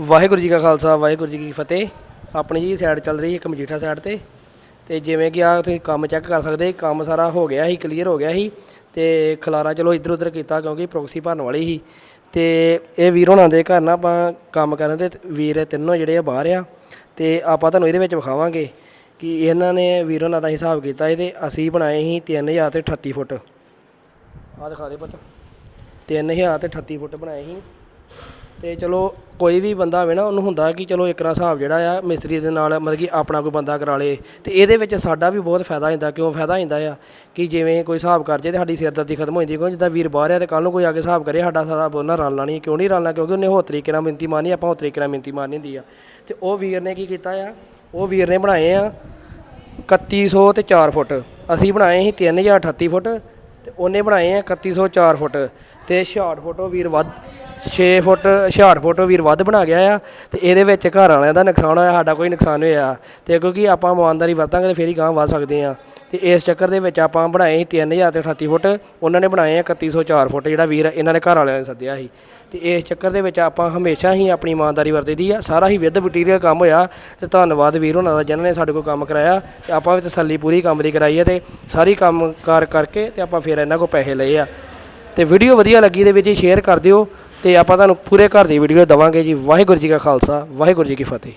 ਵਾਹਿਗੁਰੂ ਜੀ ਕਾ ਖਾਲਸਾ, ਵਾਹਿਗੁਰੂ ਜੀ ਕੀ ਫਤਿਹ। ਆਪਣੀ ਜੀ ਸਾਈਡ ਚੱਲ ਰਹੀ ਹੈ ਇੱਕ ਮਜੀਠਾ ਸਾਈਡ ਤੇ। ਤੇ ਜਿਵੇਂ ਕਿ ਆ ਤੁਸੀਂ ਕੰਮ ਚੈੱਕ ਕਰ ਸਕਦੇ, ਕੰਮ ਸਾਰਾ ਹੋ ਗਿਆ ਸੀ ਕਲੀਅਰ ਹੋ ਗਿਆ ਸੀ। ਤੇ ਖਲਾਰਾ ਚਲੋ ਇੱਧਰ ਉੱਧਰ ਕੀਤਾ ਕਿਉਂਕਿ ਪ੍ਰੋਕਸੀ ਭਰਨ ਵਾਲੀ ਸੀ। ਤੇ ਇਹ ਵੀਰ ਹੋਣਾ ਦੇ ਘਰ ਨਾ ਆਪਾਂ ਕੰਮ ਕਰਨ ਤੇ, ਵੀਰ ਤਿੰਨੋਂ ਜਿਹੜੇ ਆ ਬਾਹਰ ਆ। ਤੇ ਆਪਾਂ ਤੁਹਾਨੂੰ ਇਹਦੇ ਵਿੱਚ ਵਿਖਾਵਾਂਗੇ ਕਿ ਇਹਨਾਂ ਨੇ ਵੀਰ ਹੋਣਾ ਦਾ ਹਿਸਾਬ ਕੀਤਾ ਇਹ ਅਸੀਂ ਬਣਾਏ ਸੀ 3000 ਤੇ 38 ਫੁੱਟ। ਆ ਦਿਖਾ ਦੇ ਪੁੱਤ। 3000 ਤੇ 38 ਫੁੱਟ ਬਣਾਏ ਸੀ। ਅਤੇ ਚਲੋ ਕੋਈ ਵੀ ਬੰਦਾ ਹੋਵੇ ਨਾ, ਉਹਨੂੰ ਹੁੰਦਾ ਕਿ ਚਲੋ ਇੱਕ ਰਾ ਹਿਸਾਬ ਜਿਹੜਾ ਆ, ਮਿਸਤਰੀ ਦੇ ਨਾਲ ਮਤਲਬ ਕਿ ਆਪਣਾ ਕੋਈ ਬੰਦਾ ਕਰਾ ਲੇ। ਅਤੇ ਇਹਦੇ ਵਿੱਚ ਸਾਡਾ ਵੀ ਬਹੁਤ ਫਾਇਦਾ ਹੁੰਦਾ, ਕਿਉਂ ਫਾਇਦਾ ਹੁੰਦਾ ਆ ਕਿ ਜਿਵੇਂ ਕੋਈ ਹਿਸਾਬ ਕਰ ਜੇ ਤਾਂ ਸਾਡੀ ਸਿਰਦਰਦੀ ਖਤਮ ਹੋ ਜਾਂਦੀ ਕਿਉਂ ਜਿੱਦਾਂ ਵੀਰ ਬਾਹਰ ਆ ਤੇ ਕੱਲ ਨੂੰ ਕੋਈ ਆ ਕੇ ਹਿਸਾਬ ਕਰੇ, ਸਾਡਾ ਸਾਰਾ ਬੋਲਣਾ ਰਲਣਾ ਨਹੀਂ ਕਿਉਂ ਨਹੀਂ ਰਲਣਾ ਕਿਉਂਕਿ ਉਹਨੇ ਹੋਰ ਤਰੀਕੇ ਨਾਲ ਮਿੰਤੀ ਮਾਰਨੀ, ਆਪਾਂ ਹੋਰ ਤਰੀਕੇ ਨਾਲ ਮਿੰਤੀ ਮਾਰਨੀ ਹੁੰਦੀ ਆ। ਅਤੇ ਉਹ ਵੀਰ ਨੇ ਕੀ ਕੀਤਾ ਆ? ਉਹ ਵੀਰ ਨੇ ਬਣਾਏ ਆ 3100 ਤੇ 4 ਫੁੱਟ। ਅਸੀਂ ਬਣਾਏ ਸੀ 3038 ਫੁੱਟ ਤੇ ਉਹਨੇ ਬਣਾਏ ਆ 3104 ਫੁੱਟ। ਤੇ 66 ਫੁੱਟ ਉਹ ਵੀਰ ਵੱਧ 6 ਫੁੱਟ 66 ਫੁੱਟ ਵੀਰ ਵੱਧ ਬਣਾ ਗਿਆ ਆ ਤੇ ਇਹਦੇ ਵਿੱਚ ਘਰ ਵਾਲਿਆਂ ਦਾ ਨੁਕਸਾਨ ਹੋਇਆ, ਸਾਡਾ ਕੋਈ ਨੁਕਸਾਨ ਨਹੀਂ ਹੋਇਆ। ਤੇ ਕਿਉਂਕਿ ਆਪਾਂ ਇਮਾਨਦਾਰੀ ਵਰਤਾਂਗੇ ਤੇ ਫੇਰ ਹੀ ਗਾਂ ਵੱਧ ਸਕਦੇ ਆ। ਤੇ ਇਸ ਚੱਕਰ ਦੇ ਵਿੱਚ ਆਪਾਂ ਬਣਾਏ ਸੀ 3000 ਤੇ 38 ਫੁੱਟ, ਉਹਨਾਂ ਨੇ ਬਣਾਏ ਆ 3104 ਫੁੱਟ ਜਿਹੜਾ ਵੀਰ ਇਹਨਾਂ ਨੇ ਘਰ ਵਾਲਿਆਂ ਨੇ ਸੱਦਿਆ ਸੀ। ਤੇ ਇਸ ਚੱਕਰ ਦੇ ਵਿੱਚ ਆਪਾਂ ਹਮੇਸ਼ਾ ਹੀ ਆਪਣੀ ਇਮਾਨਦਾਰੀ ਵਰਤੀਦੀ ਆ, ਸਾਰਾ ਹੀ ਵਿਦ ਮਟੀਰੀਅਲ ਕੰਮ ਹੋਇਆ ਤੇ ਧੰਨਵਾਦ ਵੀਰ ਉਹਨਾਂ ਦਾ ਜਿਨ੍ਹਾਂ ਨੇ ਸਾਡੇ ਕੋਲ ਕੰਮ ਕਰਾਇਆ। ਤੇ ਆਪਾਂ ਵੀ ਤਸੱਲੀ ਪੂਰੀ ਕੰਮ ਦੀ ਕਰਾਈ ਹੈ ਤੇ ਸਾਰੀ ਕੰਮ ਕਾਰ ਕਰਕੇ ਤੇ ਆਪਾਂ ਫਿਰ ਇਹਨਾਂ ਕੋਲ ਪੈਸੇ ਲਏ ਆ। ਤੇ ਵੀਡੀਓ ਵਧੀਆ ਲੱਗੀ ਦੇ ਵਿੱਚ ਸ਼ੇਅਰ ਕਰ ਦਿਓ। ਤੇ ਆਪਾਂ ਤੁਹਾਨੂੰ ਪੂਰੇ ਘਰ ਦੀ ਵੀਡੀਓ ਦਵਾਂਗੇ ਜੀ। ਵਾਹਿਗੁਰੂ ਜੀ ਕਾ ਖਾਲਸਾ, ਵਾਹਿਗੁਰੂ ਜੀ ਕੀ ਫਤਿਹ।